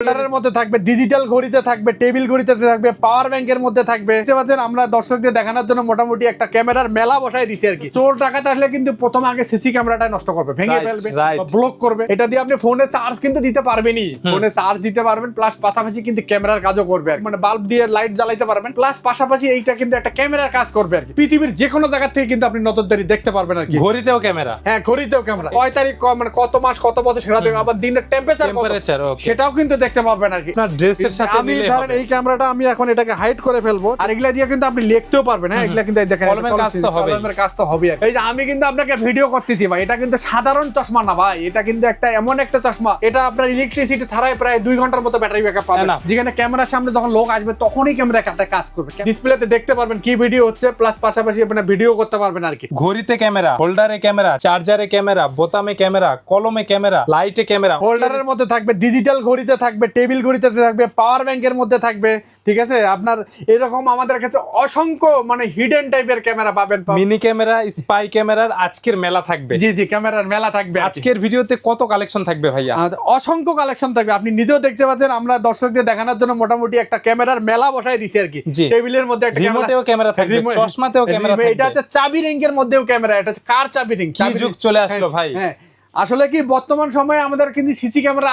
হোল্ডারের মধ্যে থাকবে ডিজিটাল ঘড়িতে থাকবে টেবিল ঘড়িতে থাকবে পাওয়ার ব্যাংকের মধ্যে থাকবে। দেখতে পাচ্ছেন আমরা দর্শকদের দেখানোর জন্য মোটামুটি একটা ক্যামেরার মেলা বসাই দিছি আর কি। চোর টাকাতে আসলে কিন্তু প্রথম আগে সিসি ক্যামেরাটা নষ্ট করবে ভেঙে ফেলবে ব্লক করবে। এটা দিয়ে আপনি ফোনে চার্জ কিন্তু দিতে পারবেনই। ফোনে চার্জ দিতে পারবেন প্লাস পাশাপাশি কিন্তু ক্যামেরার কাজও করবে মানে বাল্ব দিয়ে লাইট জ্বালাইতে পারবেন প্লাস পাশাপাশি এইটা কিন্তু একটা ক্যামেরার কাজ করবে আর কি। পৃথিবীর যে কোনো জায়গা থেকে কিন্তু আপনি নজরদারি দেখতে পারবেন আর কি। ঘড়িতেও ক্যামেরা হ্যাঁ ঘড়িতেও ক্যামেরা কয় তারিখ মানে কত মাস কত বছর সেটা দেখবে আবার দিনের টেম্পারেচার সেটাও কিন্তু দেখতে পারবেন আর কি। আপনার ড্রেসের সাথে আমি ধরেন এই ক্যামেরাটা আমি এখন এটাকে হাইড করে ফেলব। আর এগুলা দিয়ে কিন্তু আপনি লিখতেও পারবেন হ্যাঁ? এগুলা কিন্তু দেখেন কলমের কাজ তো হবেই। কলমের কাজ তো হবে এই যে আমি কিন্তু আপনাকে ভিডিও করতেছি ভাই এটা কিন্তু সাধারণ চশমা না ভাই এটা কিন্তু একটা এমন একটা চশমা। এটা আপনার ইলেকট্রিসিটি ছাড়াই প্রায় দুই ঘণ্টার মতো ব্যাটারি ব্যাকআপ পাবেন. যেখানে ক্যামেরার সামনে যখন লোক আসবে তখনই ক্যামেরা একটা কাজ করবে। ডিসপ্লেতে দেখতে পারবেন কি ভিডিও হচ্ছে প্লাস পাশাপাশি আপনি ভিডিও করতে পারবেন আর কি। ঘড়িতে ক্যামেরা হোল্ডারে ক্যামেরা চার্জারে ক্যামেরা বোতামে ক্যামেরা কলমে ক্যামেরা লাইটে ক্যামেরা হোল্ডারের মধ্যে থাকবে ডিজিটাল ঘড়িতে থাকবে। টেবিল ঘড়িতে থাকবে পাওয়ার ব্যাংকের মধ্যে থাকবে ঠিক আছে? আপনার এরকম আমাদের কাছে অসংখ্য মানে হিডেন টাইপের ক্যামেরা পাবেন মিনি ক্যামেরা স্পাই ক্যামেরার আজকের মেলা থাকবে। জি জি ক্যামেরার মেলা থাকবে আজকের ভিডিওতে কত কালেকশন থাকবে ভাইয়া? অসংখ্য কালেকশন থাকবে। আপনি নিজেও দেখতে পাচ্ছেন আমরা দর্শকদের দেখানোর জন্য মোটামুটি একটা ক্যামেরার মেলা বসাই দিছি আর কি। টেবিলের মধ্যে একটা রিমোটেও ক্যামেরা থাকবে চশমাতেও ক্যামেরা Remote- এটা হচ্ছে চাবি রিংয়ের মধ্যেও ক্যামেরা এটা হচ্ছে কার চাবি রিং কি যুগ চলে আসলো ভাই। হ্যাঁ। আসলে কি বর্তমান সময়ে আমাদের কিন্তু সিসি ক্যামেরা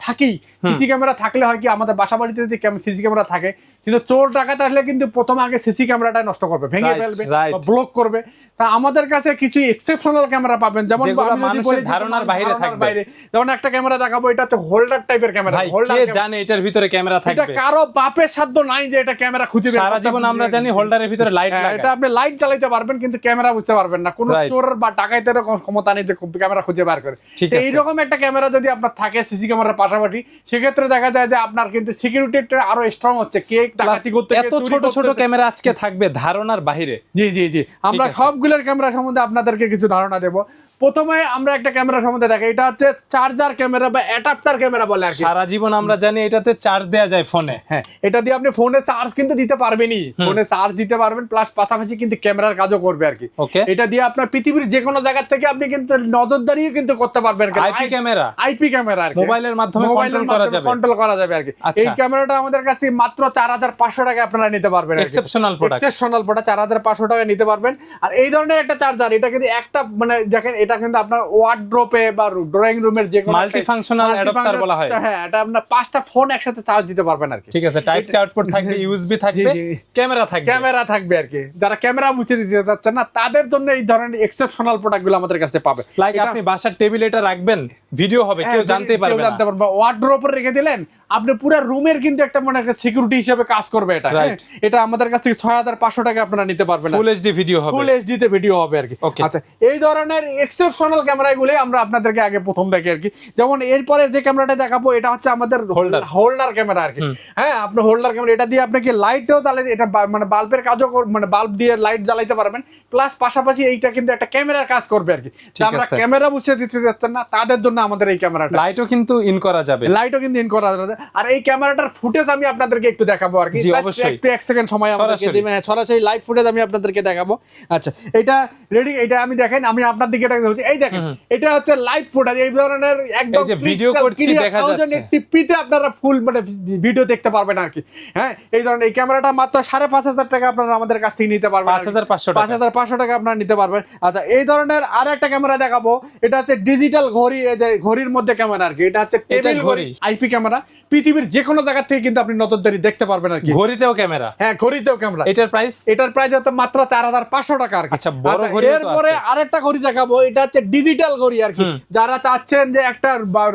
থাকেই। সিসি ক্যামেরা থাকলে হয় কি আমাদের বাসা বাড়িতে যদি সিসি ক্যামেরা থাকে কিন্তু চোর টাকাতে আসলে কিন্তু প্রথম আগে সিসি ক্যামেরাটা নষ্ট করবে ভেঙে ফেলবে ব্লক করবে। তা আমাদের কাছে কিছু এক্সেপশনাল ক্যামেরা পাবেন যেমন আমি যদি বলি ধারণার বাইরে থাকবে। বাইরে যেমন একটা ক্যামেরা দেখাবো এটা হচ্ছে হোল্ডার টাইপের ক্যামেরা হোল্ডার কে জানে এটার ভিতরে ক্যামেরা এটা কারও বাপের সাধ্য নাই যে এটা ক্যামেরা খুঁজে বের সারা জীবন আমরা জানি হোল্ডারের ভিতরে লাইট হ্যাঁ, লাগা এটা আপনি লাইট জ্বালাইতে পারবেন কিন্তু ক্যামেরা বুঝতে পারবেন না। কোনো চোর বা ডাকাইতের কোনো ক্ষমতা নেই যে ক্যামেরা খুঁজে বার করে। এইরকম একটা ক্যামেরা যদি আপনার থাকে সিসি ক্যামেরার পাশাপাশি সেক্ষেত্রে দেখা যায় যে আপনার কিন্তু সিকিউরিটিটা আরও স্ট্রং হচ্ছে। কে ডাকাতি করতে এত ছোট ছোট ক্যামেরা আজকে থাকবে ধারণার বাহিরে। জি জি জি। আমরা। সবগুলোর ক্যামেরা সম্বন্ধে আপনাদেরকে কিছু ধারণা দেব। প্রথমে আমরা একটা ক্যামেরা সম্বন্ধে দেখি এটা হচ্ছে চার্জার ক্যামেরা বা অ্যাডাপ্টার ক্যামেরা বলে আর কি। সারা জীবন আমরা জানি এটাতে চার্জ দেয়া যায় ফোনে হ্যাঁ এটা দিয়ে আপনি ফোনে চার্জ কিন্তু দিতে পারবেনই। ফোনে চার্জ দিতে পারবেন প্লাস পাশাপাশি কিন্তু ক্যামেরার কাজও করবে আর কি। ওকে এটা দিয়ে আপনার পৃথিবীর যে কোনো জায়গা থেকে আপনি কিন্তু নজরদারিও কিন্তু করতে পারবেন। আইপি ক্যামেরা আইপি ক্যামেরা আর মোবাইলের মাধ্যমে কন্ট্রোল করা যাবে। কন্ট্রোল করা যাবে আর কি। আচ্ছা। এই ক্যামেরাটা আমাদের কাছ মাত্র চার হাজার পাঁচশো টাকা আপনারা নিতে পারবেন এক্সেপশনাল প্রোডাক্ট এক্সেপশনাল প্রোডাক্ট চার হাজার পাঁচশো টাকা নিতে পারবেন। আর এই ধরনের একটা চার্জার এটা কিন্তু একটা মানে দেখেন এটা কিন্তু আপনার ওয়ার্ড্রোপে বা ড্রয়িং রুমের যে কোনো Multifunctional adapter বলা হয়। হ্যাঁ এটা আপনার পাঁচটা ফোন একসাথে চার্জ দিতে পারবেন আর কি। ঠিক আছে টাইপ সি আউটপুট থাকবে ইউএসবি থাকবে ক্যামেরা থাকবে। ক্যামেরা থাকবে আর কি। যারা ক্যামেরা মুছে দিতে যাচ্ছে না তাদের জন্য এই ধরনের এক্সেপশনাল প্রোডাক্টগুলো আমাদের কাছে পাবে। লাইক আপনি বাসার টেবিল এটা রাখবেন ভিডিও হবে কেউ জানতে পারবে না। জানতে পারবে ওয়ার্ড্রোপে রেখে দিলেন আপনি পুরো রুমের কিন্তু একটা মানে একটা সিকিউরিটি হিসেবে কাজ করবে এটা হ্যাঁ? এটা আমাদের কাছ থেকে ছয় হাজার পাঁচশো টাকা আপনারা নিতে পারবেন। ফুল এইচডি ভিডিও হবে। ফুল এইচডি তে ভিডিও হবে আর কি। আচ্ছা এই ধরনের এক্সেপশনাল ক্যামেরাগুলো আমরা আপনাদেরকে আগে প্রথম দেখি আর কি। যেমন এরপরে যে ক্যামেরাটা দেখাবো এটা হচ্ছে আমাদের Holder. হোল্ডার ক্যামেরা আর কি। হ্যাঁ আপনি হোল্ডার ক্যামেরা এটা দিয়ে আপনি কি লাইটও তাহলে এটা মানে বাল্বের কাজও মানে বাল্ব দিয়ে লাইট জ্বালাইতে পারবেন। প্লাস পাশাপাশি এইটা কিন্তু একটা ক্যামেরার কাজ করবে আর কি। আমরা ক্যামেরা বুঝতে দিতে যাচ্ছেন না তাদের জন্য আমাদের এই ক্যামেরাটা লাইটও কিন্তু ইন করা যাবে। লাইটও কিন্তু ইন করা যাবে। আর এই ক্যামেরাটার ফুটেজ আমি আপনাদেরকে একটু দেখাবো আর কি। অবশ্যই। একটু এক সেকেন্ড সময় আমাদেরকে দিবেন। হ্যাঁ, সরাসরি লাইভ ফুটেজ আমি আপনাদেরকে দেখাবো। আচ্ছা এটা রেডি এটা আমি দেখেন আমি আপনার দিকে এটা এই দেখেন এটা হচ্ছে লাইভ ফুটেজ এই ধরনের একদম video করছি দেখা যাচ্ছে। টিপিতে আপনারা ফুল মানে ভিডিও দেখতে পারবেন আর কি। হ্যাঁ এই ধরনের এই ক্যামেরাটা মাত্র সাড়ে পাঁচ হাজার টাকা আপনারা আমাদের কাছ থেকে নিতে পারবেন কি। 5500 টাকা। পাঁচ হাজার পাঁচশো টাকা আপনারা নিতে পারবেন। আচ্ছা এই ধরনের আর একটা ক্যামেরা দেখাবো। এটা হচ্ছে ডিজিটাল ঘড়ি ঘড়ির মধ্যে ক্যামেরা আর কি। এটা হচ্ছে টেবিল ঘড়ি। IP camera. পৃথিবীর যে কোনো জায়গা থেকে কিন্তু আপনি নজরদারি দেখতে পারবেন আর কি। ঘড়িতেও ক্যামেরা? হ্যাঁ ঘড়িতেও ক্যামেরা। এটার প্রাইস এটার প্রাইস হচ্ছে মাত্র চার হাজার পাঁচশো টাকা আর আচ্ছা, বড় ঘড়িও তো এরপরে আরেকটা ঘড়ি দেখাবো এটা হচ্ছে ডিজিটাল ঘড়ি আর কি। যারা চাচ্ছেন যে একটা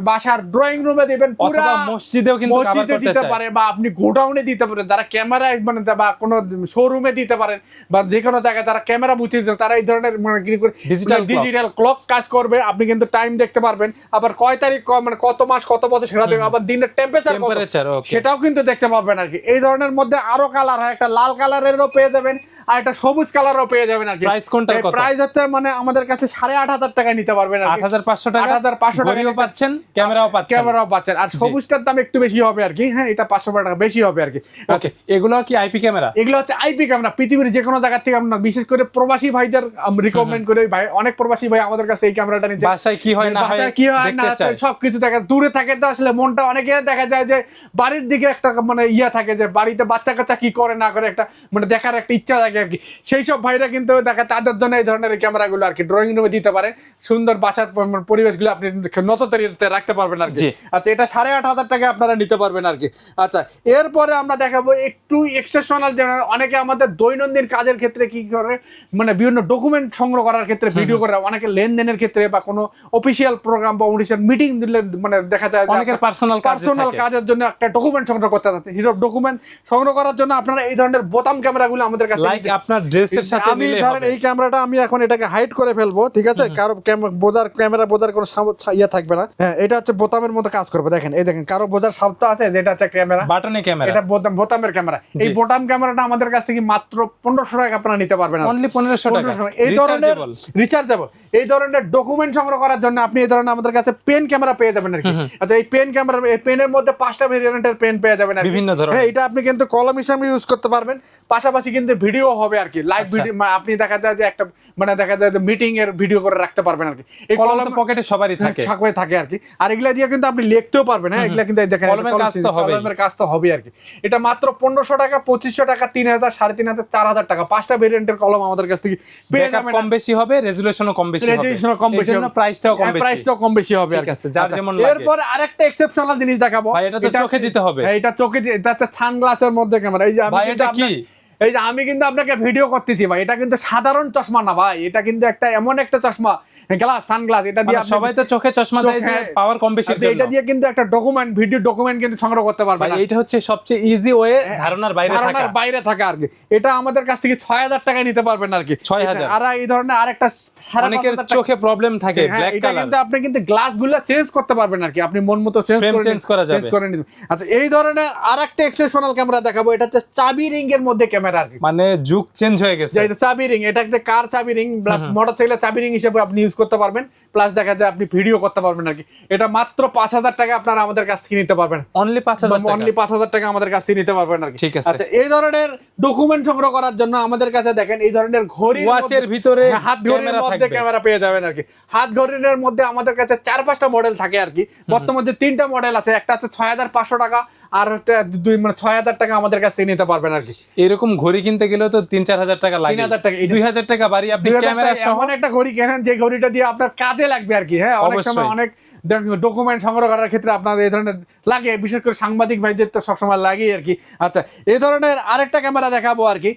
বাসার ড্রয়িং রুমে দিবেন পুরা মসজিদেও কিন্তু মসজিদে দিতে পারে বা আপনি গোডাউনে দিতে পারেন যারা ক্যামেরা মানে বা কোনো শোরুমে দিতে পারেন বা যে কোনো জায়গায় যারা ক্যামেরা বুঝতে দিতে তারা এই ধরনের মানে কি করে clock। ডিজিটাল ক্লক কাজ করবে আপনি কিন্তু টাইম দেখতে পারবেন। আবার কয় তারিখ মানে কত মাস কত বছর সেটা আবার দিনের টেম্পারেচার কত? Temperature, সেটাও কিন্তু দেখতে পারবেন আর কি। এই ধরনের মধ্যে আরও কালার হয়। একটা লাল কালারেরও পেয়ে যাবেন আর একটা সবুজ কালারও পেয়ে যাবেন আর কি। Price কোনটার কত? প্রাইস হচ্ছে মানে আমাদের কাছে সাড়ে আট হাজার টাকা নিতে পারবেন আর আট কি। হাজার পাঁচশো টাকা 8,500 টাকা পাচ্ছেন ক্যামেরাও পাচ্ছেন। ক্যামেরাও পাচ্ছেন। আর সবুজটার দাম একটু বেশি হবে আর কি। হ্যাঁ এটা পাঁচশো টাকা বেশি হবে আর কি। ওকে এগুলো কি আইপি ক্যামেরা? এগুলো হচ্ছে আইপি ক্যামেরা। পৃথিবীর যে কোনো জায়গা থেকে আমরা বিশেষ করে প্রবাসী ভাইদের রিকমেন্ড করে। ভাই অনেক প্রবাসী ভাই আমাদের কাছে এই ক্যামেরাটা নিচ্ছে। বাসায় কি হয় না হয় কি হয় না সবকিছু দেখা দূরে থাকে তো আসলে মনটা অনেকে দেখা যায় যে বাড়ির দিকে একটা মানে ইয়া থাকে যে বাড়িতে বাচ্চা কাচ্চা কি করে না করে একটা মানে দেখার একটা ইচ্ছা থাকে আর কি। সেই সব ভাইরা কিন্তু দেখা তাদের জন্য এই ধরনের ক্যামেরাগুলো আর কি ড্রয়িং রুমে দিতে পারেন সুন্দর বাসার মানে পরিবেশগুলো আপনি নততরিতে রাখতে পারবেন আর কি। আচ্ছা এটা সাড়ে আট হাজার টাকা আপনারা নিতে পারবেন আর কি। আচ্ছা এরপরে আমরা দেখাবো একটু এক্সটেশনাল যেন অনেকে আমাদের দৈনন্দিন কাজের ক্ষেত্রে কি করে মানে বিভিন্ন ডকুমেন্ট সংগ্রহ করার ক্ষেত্রে ভিডিও করে অনেকে লেনদেনের ক্ষেত্রে বা কোনো অফিসিয়াল প্রোগ্রাম বা অফিসিয়াল মিটিং দিলে মানে দেখা যায় অনেকের পার্সোনাল পার্সোনাল কাজের জন্য একটা ডকুমেন্ট সংগ্রহ করতে চাচ্ছেন হিসাব ডকুমেন্ট সংগ্রহ করার জন্য আপনারা এই ধরনের বোতাম ক্যামেরাগুলো আমাদের কাছে লাইক আপনার ড্রেসের সাথে আমি ধরেন এই ক্যামেরাটা আমি এখন এটাকে হাইড করে ফেলব ঠিক আছে? কারও বোঝার ক্যামেরা বোঝার কোনো ইয়ে থাকবে না। হ্যাঁ এটা হচ্ছে বোতামের মতো কাজ করবে দেখেন। এই দেখেন কারও বোঝার শব্দ আছে যেটা হচ্ছে ক্যামেরা। বাটনে ক্যামেরা। এটা বোতাম বোতামের ক্যামেরা। এই বোতাম ক্যামেরাটা আমাদের কাছ থেকে মাত্র পনেরোশো টাকা আপনারা নিতে পারবেন অনলি পনেরোশো টাকা। এই ধরনের। রিচার্জেবল এই ধরনের ডকুমেন্ট সংগ্রহ করার জন্য আপনি এই ধরনের আমাদের কাছে পেন ক্যামেরা পেয়ে যাবেন আর কি। আচ্ছা এই পেন ক্যামেরা এই পেনের মধ্যে পাঁচটা ভেরিয়েন্টের পেন পেয়ে যাবেন বিভিন্ন ধরনের। হ্যাঁ এটা আপনি কিন্তু কলম হিসাবে ইউজ করতে পারবেন। পাশাপাশি কিন্তু ভিডিও হবে আর কি। লাইভ আচ্ছা। ভিডিও আপনি দেখা যায় যে একটা মানে দেখা যায় যে মিটিং এর ভিডিও করে রাখতে পারবেন আর কি। এই কলম তো পকেটে সবারই থাকে। থাকে থাকে আর কি। আর এগুলা দিয়ে কিন্তু আপনি লিখতেও পারবেন হ্যাঁ এগুলা কিন্তু দেখেন কলমের কাজ তো হবেই। কলমের কাজ তো হবে আর কি। এটা মাত্র পনেরোশো টাকা পঁচিশশো টাকা তিন হাজার সাড়ে তিন হাজার চার হাজার টাকা। পাঁচটা ভেরিয়েন্টের কলম আমাদের কাছ থেকে পেয়ে যাবেন কম বেশি হবে রেজুলেশনও কম বেশি হবে। রেজিস্ট্রেশন কম বেশি এজন্য প্রাইসটাও কম বেশি। প্রাইসটাও কম বেশি হবে আর কি। যার আচ্ছা, যেমন লাগে। এরপর আরেকটা এক্সেপশনাল জিনিস দেখাবো। ভাই, এটা তো চোখে দিতে হবে। হ্যাঁ, এটা চোখে দিতে এটা সানগ্লাসের মধ্যে ক্যামেরা এই যে আমি এটা কি? এই যে আমি কিন্তু আপনাকে ভিডিও করতেছি ভাই এটা কিন্তু সাধারণ চশমা না ভাই এটা কিন্তু একটা এমন একটা চশমা গ্লাস সানগ্লাস এটা দিয়ে মানে সবাই তো চোখে চশমা দেয় যে পাওয়ার কম বেশির আচ্ছা, এটা দিয়ে কিন্তু একটা ডকুমেন্ট ভিডিও ডকুমেন্ট কিন্তু সংগ্রহ করতে পারবে না। এইটা হচ্ছে সবচেয়ে ইজি ওয়ে ধারণার বাইরে থাকা। ধারণার বাইরে থাকা আর কি। এটা আমাদের কাছ থেকে ছয় হাজার টাকায় নিতে পারবেন আর কি। 6,000 আর এই ধরনের আরেকটা অনেকের চোখে প্রবলেম থাকে হ্যাঁ, ব্ল্যাক এটা কালার কিন্তু আপনি কিন্তু গ্লাসগুলো চেঞ্জ করতে পারবেন আর কি। আপনি মন মতো চেঞ্জ করে change করা যাবে। আচ্ছা এই ধরনের আরেকটা এক্সেপশনাল ক্যামেরা দেখাবো। এটা হচ্ছে চাবি রিং এর মধ্যে ক্যামেরা আর কি। মানে যুগ চেঞ্জ হয়ে গেছে। এটা চাবি রিং এটা হচ্ছে কার চাবি রিং প্লাস মোটরসাইকেলের চাবি রিং হিসেবে আপনি ইউজ করতে পারবেন প্লাস দেখা যায় আপনি ভিডিও করতে পারবেন আর কি। এটা মাত্র পাঁচ হাজার টাকা আপনারা আমাদের কাছ থেকে নিতে পারবেন। অনলি পাঁচ হাজার অনলি পাঁচ হাজার টাকা আমাদের কাছ থেকে নিতে পারবেন আর কি। ঠিক আছে। আচ্ছা এই ধরনের ডকুমেন্ট সংগ্রহ করার জন্য আমাদের কাছে দেখেন এই ধরনের ঘড়ি ওয়াচের ভিতরে হাত ঘড়ির মধ্যে ক্যামেরা পেয়ে যাবেন আর কি। হাত ঘড়ির মধ্যে আমাদের কাছে চার পাঁচটা মডেল থাকে আর কি। বর্তমানে যে তিনটা মডেল আছে একটা আছে ছয় হাজার পাঁচশো টাকা আর একটা দুই মানে ছয় হাজার টাকা আমাদের কাছ থেকে নিতে পারবেন আর কি। এরকম ঘড়ি কিনতে গেলেও তো তিন চার হাজার টাকা লাগে। 3,000 টাকা, দুই হাজার টাকা বাড়ি আপনি ক্যামেরা এমন একটা ঘড়ি কেনেন যে ঘড়িটা দিয়ে আপনার কাজে লাগবে আর কি হ্যাঁ? অনেক। সময় অনেক ডকুমেন্ট সংগ্রহ করার ক্ষেত্রে আপনার এই ধরনের লাগে বিশেষ করে সাংবাদিক ভাইদের তো সবসময় লাগে আর কি। আচ্ছা এই ধরনের আরেকটা ক্যামেরা দেখাবো আর কি।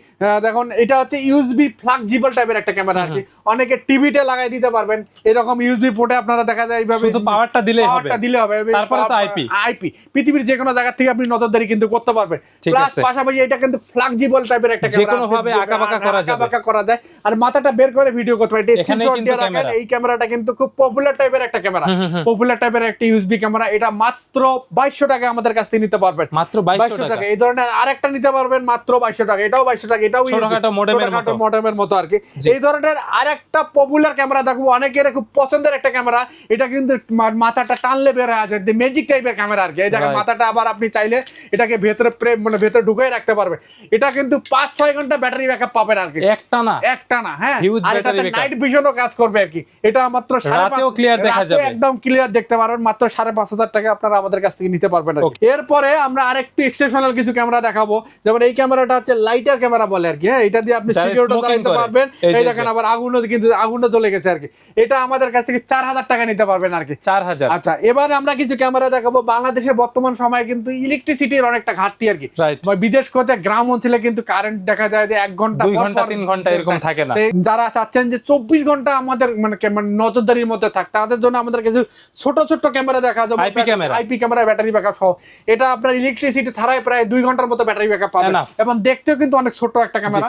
দেখুন এটা হচ্ছে ইউএসবি ফ্লাক্সিবল টাইপের একটা ক্যামেরা আর কি। অনেকে টিভিতে লাগাই দিতে পারবেন। এরকম ইউএসবি পোর্টে আপনারা দেখা যায় এইভাবে শুধু পাওয়ারটা দিলেই হবে। পাওয়ারটা দিলে হবে। তারপরে তো IP আইপি পৃথিবীর যে কোনো জায়গা থেকে আপনি নজরদারি কিন্তু করতে পারবেন। প্লাস পাশাপাশি এটা কিন্তু ফ্লাক্সিবল টাইপের একটা যে কোনোভাবে আঁকাবাঁকা করা যাবে। আঁকাবাঁকা করা যায়। আর মাথাটা বের করে ভিডিও করতে পারে। স্ক্রিনশট দিয়ে রাখেন। এই ক্যামেরাটা কিন্তু খুব পপুলার টাইপের একটা ক্যামেরা পপুলার টাইপের একটা ইউএসবি ক্যামেরা এটা মাত্র 2200 টাকা আমাদের কাছ থেকে নিতে পারবেন। মাত্র 2200 টাকা। এই ধরনের আরেকটা নিতে পারবেন মাত্র 2200 টাকা। এটাও 2200 টাকা। এটাও ছোটখাটো মডেমের মতো। মডেমের মতো আর কি। এই ধরনের আরেকটা পপুলার ক্যামেরা দেখব। অনেকের খুব পছন্দের একটা ক্যামেরা এটা কিন্তু মাথাটা টানলে বের হয়ে আছে ম্যাজিক টাইপের ক্যামেরা আর কি। এই দেখেন মাথাটা আবার আপনি চাইলে এটাকে ভেতরে প্রে- মানে ভেতরে ঢুকাই রাখতে পারবেন। এটা কিন্তু পাঁচ ছয় ঘণ্টা ব্যাটারি ব্যাকআপ পাবেন আর কি। একটা না। একটা না হ্যাঁ? Huge আর এটাতে নাইট ভিশনও কাজ করবে আর কি। এটা মাত্র রাতেও পাঁচ- দেখা যাবে। একদম ক্লিয়ার দেখতে পারবেন। মাত্র সাড়ে পাঁচ হাজার টাকা আপনারা আমাদের কাছ থেকে নিতে পারবেন। এরপরে আমরা আরেকটু এক্সেপশনাল কিছু ক্যামেরা দেখাবো। যেমন এই ক্যামেরাটা হচ্ছে লাইটার ক্যামেরা বলে আর কি হ্যাঁ? এটা দিয়ে আপনি সিকিউরিটি চালাতে পারবেন। এই দেখেন আবার আগুনও কিন্তু আগুনও জ্বলে গেছে আর কি। এটা আমাদের কাছ থেকে চার হাজার টাকা নিতে পারবেন আর কি। চার হাজার। আচ্ছা এবার আমরা কিছু ক্যামেরা দেখাবো। বাংলাদেশে বর্তমান সময়ে কিন্তু ইলেকট্রিসিটির অনেকটা ঘাটতি আর কি। বিদেশ করতে গ্রাম অঞ্চলে কিন্তু কারেন্ট দেখা যায় যে এক ঘণ্টা দুই ঘণ্টা, তিন ঘণ্টা এরকম থাকে না। যারা চাচ্ছেন যে চব্বিশ ঘণ্টা আমাদের মানে মানে নজরদারির মধ্যে থাক তাদের জন্য আমাদের কিছু ছোট ছোট ক্যামেরা দেখা যাবে IP camera. IP camera battery backup সহ এটা আপনার ইলেকট্রিসিটি ছাড়াই প্রায় দুই ঘণ্টার মতো ব্যাটারি ব্যাকআপ পাবেন Enough. এবং দেখতেও কিন্তু অনেক ছোট একটা ক্যামেরা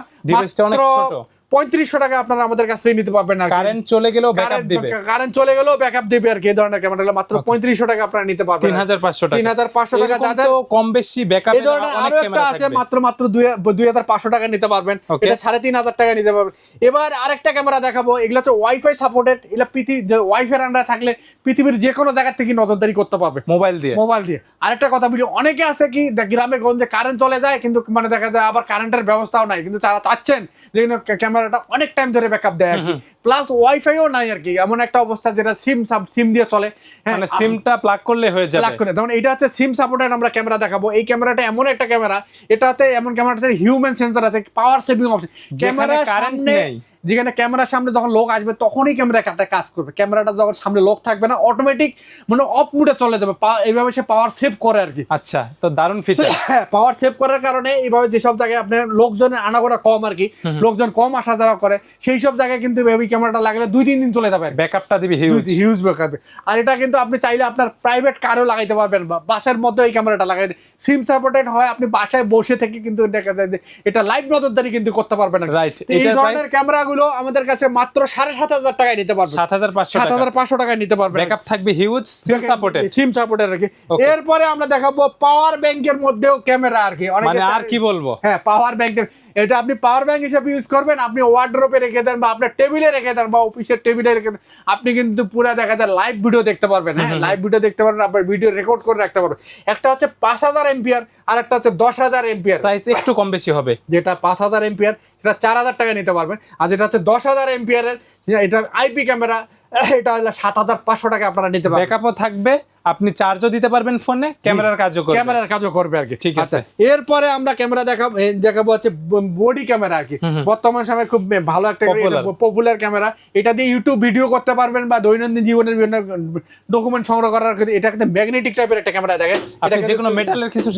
অনেক ছোট। পঁয়ত্রিশশো টাকা আপনারা আমাদের কাছ থেকে নিতে পারবেন আর কারেন্ট চলে গেলেও ব্যাকআপ দিবে। কারেন্ট চলে গেলেও ব্যাকআপ দিবে আর কি এই ধরনের ক্যামেরা মাত্র পঁয়ত্রিশশো টাকা আপনারা নিতে পারবেন তিন হাজার পাঁচশো টাকা। তিন হাজার পাঁচশো টাকা যাদের কম বেশি ব্যাকআপ এই ধরনের আরও একটা আছে মাত্র মাত্র দুই হাজার পাঁচশো টাকা নিতে পারবেন। এটা সাড়ে তিন হাজার টাকা নিতে পারবেন। এবার আরেকটা ক্যামেরা দেখাবো এগুলো হচ্ছে ওয়াইফাই সাপোর্টেড এগুলো পৃথিবী ওয়াইফাই আন্ডার থাকলে পৃথিবীর যে কোনো জায়গা থেকে নজরদারি করতে পারবে। মোবাইল দিয়ে। মোবাইল দিয়ে। আরেকটা কথা বলি অনেকে আছে কি গ্রামে গঞ্জে কারেন্ট চলে যায় কিন্তু মানে দেখা যায় আবার কারেন্টের ব্যবস্থাও নাই। কিন্তু যারা চাচ্ছেন যে ক্যামেরা ক্যামেরাটা অনেক টাইম ধরে ব্যাকআপ দেয় আর কি প্লাস ওয়াইফাইও নাই আর কি এমন একটা অবস্থা যেটা সিম সাব সিম দিয়ে চলে। হ্যাঁ মানে সিমটা প্লাগ করলে হয়ে যাবে। প্লাগ করে। তখন এটা হচ্ছে সিম সাপোর্টেড আমরা ক্যামেরা দেখাবো। এই ক্যামেরাটা এমন একটা ক্যামেরা এটাতে এমন ক্যামেরাতে হিউম্যান সেন্সর আছে পাওয়ার সেভিং অপশন ক্যামেরা সামনে। যেখানে ক্যামেরার সামনে যখন লোক আসবে তখনই ক্যামেরা একটা কাজ করবে। ক্যামেরাটা যখন সামনে লোক থাকবে না অটোমেটিক মানে অফ মুডে চলে যাবে। এইভাবে সে পাওয়ার সেভ করে আর কি। আচ্ছা তো দারুণ ফিচার হ্যাঁ পাওয়ার সেভ করার কারণে এইভাবে যেসব জায়গায় আপনার লোকজনের আনাগোনা কম আর কি লোকজন কম আসা যাওয়া করে সেই সব জায়গায় কিন্তু এই ক্যামেরাটা লাগলে দুই তিন দিন চলে যাবে ব্যাকআপটা দিবি হিউজ হিউজ ব্যাকআপ আর এটা কিন্তু আপনি চাইলে আপনার প্রাইভেট কারও লাগাইতে পারবেন বা বাসার মধ্যে এই ক্যামেরাটা লাগাই সিম সাপোর্টেড হয় আপনি বাসায় বসে থেকে কিন্তু এটা লাইভ নজরদারি কিন্তু করতে পারবেন রাইট এই ধরনের price? ক্যামেরাগুলো আমাদের কাছে মাত্র সাড়ে সাত হাজার টাকায় নিতে পারবে। সাত হাজার পাঁচশো সাত হাজার পাঁচশো টাকায় নিতে পারবে। ব্যাকআপ থাকবে huge SIM supported SIM supported আর কি। এরপরে আমরা দেখাবো পাওয়ার ব্যাংকের মধ্যেও ক্যামেরা আর কি। অনেকে মানে আর কি বলব? হ্যাঁ পাওয়ার ব্যাংক এটা আপনি পাওয়ার ব্যাংক হিসেবে ইউজ করবেন আপনি ওয়ার্ড্রোপে রেখে দেন বা আপনার টেবিলে রেখে দেন বা অফিসের টেবিলে রেখে দেন আপনি কিন্তু পুরো দেখা যায় লাইভ ভিডিও দেখতে পারবেন হ্যাঁ? লাইভ ভিডিও দেখতে পারবেন আপনার ভিডিও রেকর্ড করে রাখতে পারবেন। একটা হচ্ছে পাঁচ হাজার এম্পিয়ার আর একটা হচ্ছে দশ হাজার এম্পিয়ার প্রাইস একটু কম বেশি হবে। যেটা পাঁচ হাজার এম্পিয়ার সেটা চার হাজার টাকা নিতে পারবেন। আর যেটা হচ্ছে দশ হাজার এম্পিয়ারের এটার আইপি ক্যামেরা এটা হলো সাত হাজার পাঁচশো টাকা আপনারা নিতে পারবেন। ব্যাকআপও থাকবে। আপনি চার্জও দিতে পারবেন ফোনে ক্যামেরার কাজও করবে। ক্যামেরার কাজও করবে আর কি। ঠিক আছে। আচ্ছা, এরপরে আমরা ক্যামেরা দেখাবো দেখাবো হচ্ছে বডি ক্যামেরা আর কি। বর্তমান সময়ে খুব ভালো একটা পপুলার ক্যামেরা এটা দিয়ে ইউটিউব ভিডিও করতে পারবেন বা দৈনন্দিন জীবনের বিভিন্ন ডকুমেন্ট সংগ্রহ করার ক্ষেত্রে এটা কিন্তু ম্যাগনেটিক টাইপের একটা ক্যামেরা দেখেন। এটা যে কোনো মেটালের কিছু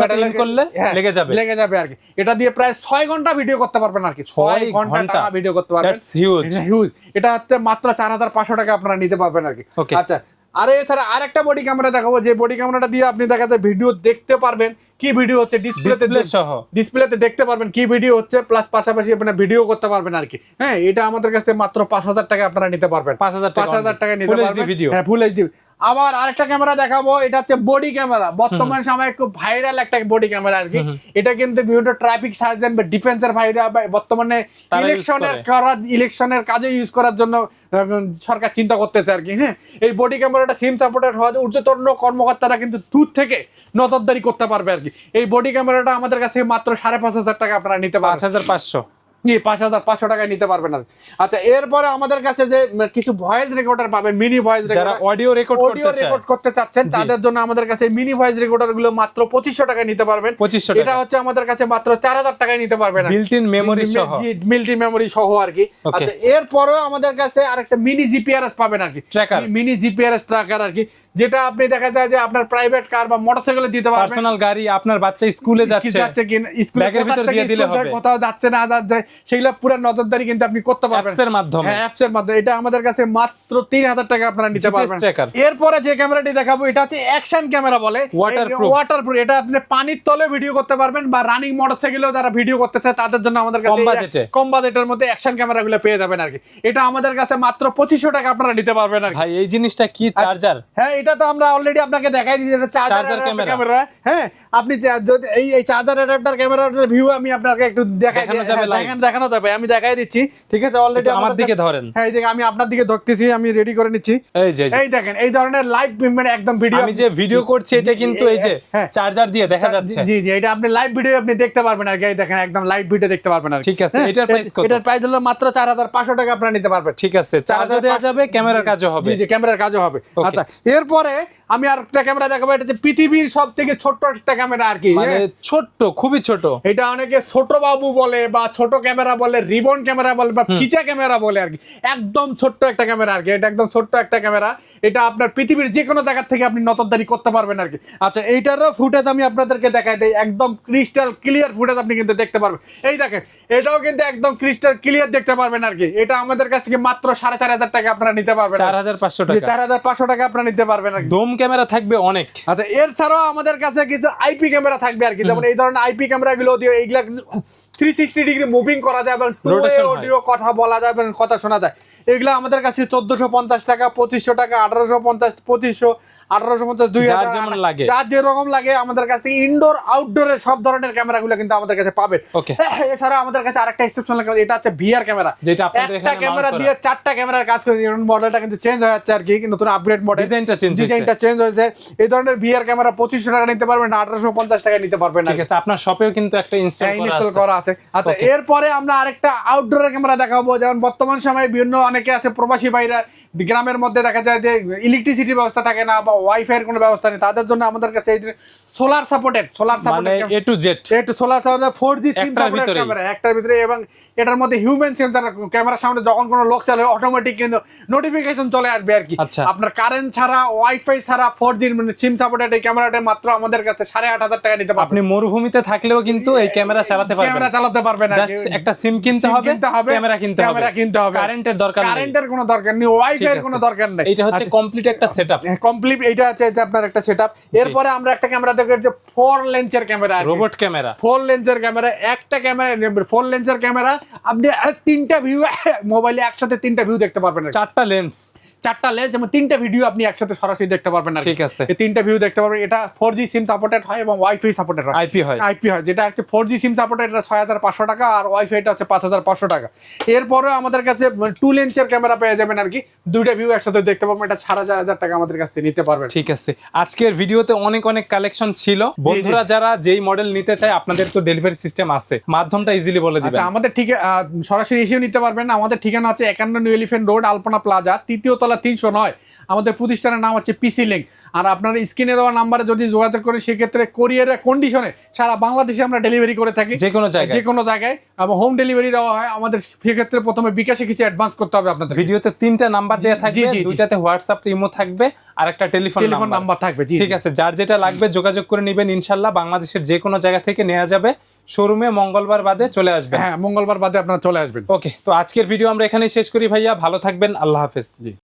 করলে হ্যাঁ, লেগে যাবে। লেগে যাবে আর কি। এটা দিয়ে প্রায় ছয় ঘণ্টা ভিডিও করতে পারবেন আর কি। ছয় ছয় ঘণ্টা ঘণ্টা? ভিডিও করতে পারবেন। Huge. হিউজ এটা হচ্ছে মাত্র চার হাজার পাঁচশো টাকা আপনারা নিতে পারবেন আর কি। আচ্ছা আর এছাড়া আরেকটা বডি ক্যামেরা দেখাবো যে বডি ক্যামেরাটা দিয়ে আপনি দেখাতে ভিডিও দেখতে পারবেন কি ভিডিও হচ্ছে ডিসপ্লেতে ডিসপ্লে সহ। ডিসপ্লেতে দেখতে পারবেন কি ভিডিও হচ্ছে প্লাস পাশাপাশি আপনার ভিডিও করতে পারবেন আর কি। হ্যাঁ এটা আমাদের কাছে মাত্র পাঁচ হাজার টাকা আপনারা নিতে পারবেন। 5,000 টাকা পাঁচ হাজার টাকা নিতে পারবেন। ভিডিও হ্যাঁ ফুল এইচডি আবার আরেকটা ক্যামেরা দেখাবো এটা হচ্ছে বডি ক্যামেরা বর্তমান সময়ে খুব ভাইরাল একটা বডি ক্যামেরা আর কি। এটা কিন্তু বিভিন্ন ট্রাফিক সার্জন বা ডিফেন্সের ভাইরা বা বর্তমানে ইলেকশনের করে। করার ইলেকশনের কাজে ইউজ করার জন্য সরকার চিন্তা করতেছে আর কি হ্যাঁ? এই বডি ক্যামেরাটা সিম সাপোর্টেড হওয়াতে ঊর্ধ্বতন কর্মকর্তারা কিন্তু দূর থেকে নজরদারি করতে পারবে আর কি। এই বডি ক্যামেরাটা আমাদের কাছ থেকে মাত্র সাড়ে পাঁচ হাজার টাকা আপনারা নিতে পাঁচ হাজার পাঁচশো। পাঁচ হাজার পাঁচশো টাকায় নিতে পারবেন আর। আচ্ছা এরপরে আমাদের কাছে যে কিছু ভয়েস রেকর্ডার পাবেন মিনি ভয়েস যারা অডিও রেকর্ড অডিও রেকর্ড করতে চাচ্ছেন তাদের জন্য আমাদের কাছে মিনি ভয়েস রেকর্ডারগুলো মাত্র পঁচিশশো টাকায় নিতে পারবেন। 2500 এটা হচ্ছে আমাদের কাছে মাত্র চার হাজার টাকায় নিতে পারবেন আর। কি। বিল্ট ইন মেমোরি সহ মিল্টি মেমোরি সহ আর কি। আচ্ছা এরপরেও আমাদের কাছে আরেকটা মিনি জিপিআরএস পাবেন আর কি। Tracker. মিনি জিপিআরএস ট্র্যাকার আর কি। যেটা আপনি দেখা যায় যে আপনার প্রাইভেট কার বা মোটরসাইকেলে দিতে পারবেন। পার্সোনাল গাড়ি আপনার বাচ্চা স্কুলে যাচ্ছে। যাচ্ছে কি স্কুলে ব্যাগের ভিতর দিয়ে দিলে হবে। কোথাও যাচ্ছে না যাচ্ছে সেগুলো পুরো নজরদারি কিন্তু আপনি করতে পারবেন। এর মাধ্যমে। হ্যাঁ অ্যাপস মাধ্যমে। এটা আমাদের কাছে মাত্র তিন হাজার টাকা আপনারা নিতে পারবেন। এরপরে যে ক্যামেরাটি দেখাবো এটা হচ্ছে অ্যাকশন ক্যামেরা বলে। Waterproof। ওয়াটারপ্রুফ এটা আপনি পানির তলে ভিডিও করতে পারবেন বা রানিং মোটরসাইকেলেও যারা ভিডিও করতে চায় তাদের জন্য আমাদের কাছে কম বাজেটে। কম বাজেটের মধ্যে অ্যাকশন ক্যামেরাগুলো পেয়ে যাবেন আর কি। এটা আমাদের কাছে মাত্র পঁচিশশো টাকা আপনারা নিতে পারবেন আর ভাই এই জিনিসটা কি চার্জার হ্যাঁ এটা তো আমরা অলরেডি আপনাকে দেখাই দিয়েছি এটা চার্জার ক্যামেরা হ্যাঁ আপনি যদি এই চার্জার অ্যাডাপ্টার ক্যামেরার ভিউ আমি আপনাকে একটু দেখাই দেখানো হ্যাঁ? দেখান- দেখানো যাবে আমি দেখাই দিচ্ছি ঠিক আছে অলরেডি আমার দিকে ধরেন। হ্যাঁ এই যে আমি আপনার দিকে ধরতেছি আমি রেডি করে নিচ্ছি এই যে এই দেখেন এই ধরনের লাইভ মানে একদম ভিডিও আমি যে ভিডিও করছি এটা কিন্তু এই যে হ্যাঁ। চার্জার দিয়ে দেখা যাচ্ছে জি জি এটা আপনি লাইভ ভিডিও আপনি দেখতে পারবেন আর কি এই দেখেন একদম লাইভ ভিডিও দেখতে পারবেন আর ঠিক আছে, হ্যাঁ, এটার price কত? এটার প্রাইস হলো মাত্র চার হাজার পাঁচশো টাকা আপনারা নিতে পারবেন ঠিক আছে চার্জার দেওয়া যাবে ক্যামেরার কাজও হবে জি জি ক্যামেরার কাজও হবে আচ্ছা এরপরে আমি আর একটা ক্যামেরা দেখাবো এটা হচ্ছে পৃথিবীর সব থেকে ছোট্ট একটা ক্যামেরা আর কি মানে হ্যাঁ। ছোট্ট খুবই ছোট। এটা অনেকে ছোট বাবু বলে বা ছোট ক্যামেরা বলে রিবন ক্যামেরা বলে বা ফিতা ক্যামেরা বলে আর কি। একদম ছোট্ট একটা ক্যামেরা আর কি এটা একদম ছোট্ট একটা ক্যামেরা এটা আপনার পৃথিবীর যে কোনো জায়গা থেকে আপনি নজরদারি করতে পারবেন আর কি। আচ্ছা এইটারও ফুটেজ আমি আপনাদেরকে দেখাই দিই। একদম ক্রিস্টাল ক্লিয়ার ফুটেজ আপনি কিন্তু দেখতে পারবেন। এই দেখেন এটাও কিন্তু একদম ক্রিস্টাল ক্লিয়ার দেখতে পারবেন আর কি। এটা আমাদের কাছ থেকে মাত্র সাড়ে চার হাজার টাকা আপনারা নিতে পারবেন চার হাজার পাঁচশো টাকা। চার হাজার পাঁচশো টাকা আপনারা নিতে পারবেন আর কি। ক্যামেরা থাকবে অনেক। আচ্ছা এর ছাড়াও আমাদের কাছে কিছু আইপি ক্যামেরা থাকবে আর কি। যেমন এই ধরনের আইপি ক্যামেরা গুলো দিয়ে এইগুলা থ্রি সিক্সটি ডিগ্রি মুভিং করা যায় এবং অডিও কথা বলা যায় এবং কথা শোনা যায়। এগুলো আমাদের কাছে চোদ্দশো পঞ্চাশ টাকা পঁচিশশো টাকা আঠারোশো পঞ্চাশ পঁচিশশো আঠারোশো পঞ্চাশ দুই হাজার যেমন লাগে। যার যেরকম লাগে আমাদের কাছ থেকে ইনডোর আউটডোরের সব ধরনের ক্যামেরাগুলো কিন্তু আমাদের কাছে পাবেন। এছাড়া আমাদের কাছে আরেকটা এক্সেপশনাল ক্যামেরা এটা হচ্ছে ভিআর ক্যামেরা যেটা একটা ক্যামেরা দিয়ে চারটা ক্যামেরার কাজ করে মডেলটা কিন্তু চেঞ্জ হয়ে যাচ্ছে আর কি নতুন আপগ্রেড মডেল ডিজাইনটা চেঞ্জ ডিজাইনটা চেঞ্জ হয়েছে। এই ধরনের ভিআর ক্যামেরা পঁচিশশো টাকা নিতে পারবেন না আঠারোশো পঞ্চাশ টাকা নিতে পারবেন ঠিক আছে আপনার শপেও কিন্তু একটা ইনস্টল করা আছে। আচ্ছা এরপরে আমরা আরেকটা আউটডোরের ক্যামেরা দেখাবো। যেমন বর্তমান সময়ে বিভিন্ন অনেকে আছে প্রবাসী ভাইরা গ্রামের মধ্যে দেখা যায় যে ইলেকট্রিসিটির ব্যবস্থা থাকে না বা ওয়াইফাই এর কোনো ব্যবস্থা নেই। তাদের জন্য আমাদের কাছে এই সোলার সাপোর্টেড সোলার মানে সাপোর্টেড এ টু জেড একটু solar supported four G SIM একটার ভিতরেই। ক্যামেরা একটার ভিতরে এবং এটার মধ্যে হিউম্যান সেন্সার ক্যামেরার সামনে যখন কোনো লোক চালে অটোমেটিক কিন্তু নোটিফিকেশন চলে আসবে আর কি। আচ্ছা। আপনার কারেন্ট ছাড়া ওয়াইফাই ছাড়া ফোর জি মানে সিম সাপোর্টেড এই ক্যামেরাটা মাত্র আমাদের কাছে সাড়ে আট হাজার টাকা নিতে পারবেন আপনি মরুভূমিতে থাকলেও কিন্তু এই ক্যামেরা চালাতে পারবেন। ক্যামেরা চালাতে পারবেন জাস্ট একটা সিম কিনতে হবে কিনতে হবে, ক্যামেরা কিনতে হবে। ক্যামেরা কিনতে হবে। কারেন্টের দরকার নেই। কারেন্টের কোনো দরকার নেই ওয়াইফাই এর কোনো দরকার নেই। এটা হচ্ছে কমপ্লিট একটা সেটআপ কমপ্লিট এইটা হচ্ছে যে আপনার একটা সেটআপ এরপরে আমরা একটা ক্যামেরা দেখব যে ফোর লেন্সের ক্যামেরা রোবট ক্যামেরা ফোর লেন্সের ক্যামেরা একটা ক্যামেরা ফোর লেন্সের ক্যামেরা আপনি তিনটা ভিউ মোবাইলে একসাথে তিনটা ভিউ দেখতে পারবেন চারটা লেন্স চারটা লেন্স যেমন তিনটা ভিডিও আপনি একসাথে সরাসরি দেখতে পারবেন কি। ঠিক আছে। এই তিনটা ভিউ দেখতে পারবেন। এটা ফোর জি সিম সাপোর্টেড হয় এবং ওয়াইফাই সাপোর্টেড হয়। আইপি হয়। আইপি হয়। যেটা হচ্ছে ফোর জি সিম সাপোর্টেড এটা ছয় হাজার পাঁচশো টাকা আর ওয়াইফাইটা হচ্ছে পাঁচ হাজার পাঁচশো টাকা। এরপরে আমাদের কাছে টু লেন্সের ক্যামেরা পেয়ে যাবেন আর কি। দুইটা ভিউ একসাথে দেখতে পারবেন। এটা সাড়ে চার হাজার টাকা আমাদের কাছ থেকে নিতে পারবেন। ঠিক আছে। আজকের ভিডিওতে অনেক অনেক কালেকশন ছিল। বন্ধুরা যারা যেই মডেল নিতে চায় আপনাদের তো ডেলিভারি সিস্টেম আছে। মাধ্যমটা ইজিলি বলে দিবেন। আচ্ছা আমাদের ঠিক সরাসরি এসেও নিতে পারবেন। আমাদের ঠিকানা হচ্ছে একান্ন new elephant road Alpana plaza তৃতীয় তলা তিনশো নয়। আমাদের প্রতিষ্ঠানের নাম হচ্ছে পিসি লিঙ্ক আর আপনার স্ক্রিনে দেওয়া নাম্বারে যদি যোগাযোগ করেন সেক্ষেত্রে কোরিয়ারের কন্ডিশনে সারা বাংলাদেশে আমরা ডেলিভারি করে থাকি। যে কোনো জায়গায়। যে কোনো জায়গায়। এবং হোম ডেলিভারি দেওয়া হয়। আমাদের সেক্ষেত্রে প্রথমে বিকাশে কিছু অ্যাডভান্স করতে হবে আপনাদের ভিডিওতে তিনটা নাম্বার দেওয়া থাকবে। দুইটাতে হোয়াটসঅ্যাপ ইমো থাকবে। আর একটা টেলিফোন টেলিফোন নাম্বার থাকবে। ঠিক আছে। যার যেটা লাগবে যোগাযোগ করে নেবেন ইনশাল্লাহ। বাংলাদেশের যে কোনো জায়গা থেকে নেওয়া যাবে। শোরুমে মঙ্গলবার বাদে চলে আসবে হ্যাঁ মঙ্গলবার বাদে আপনারা চলে আসবেন। ওকে। তো আজকের ভিডিও আমরা এখানেই শেষ করি ভাইয়া। ভালো থাকবেন। আল্লাহ হাফেজ। জি।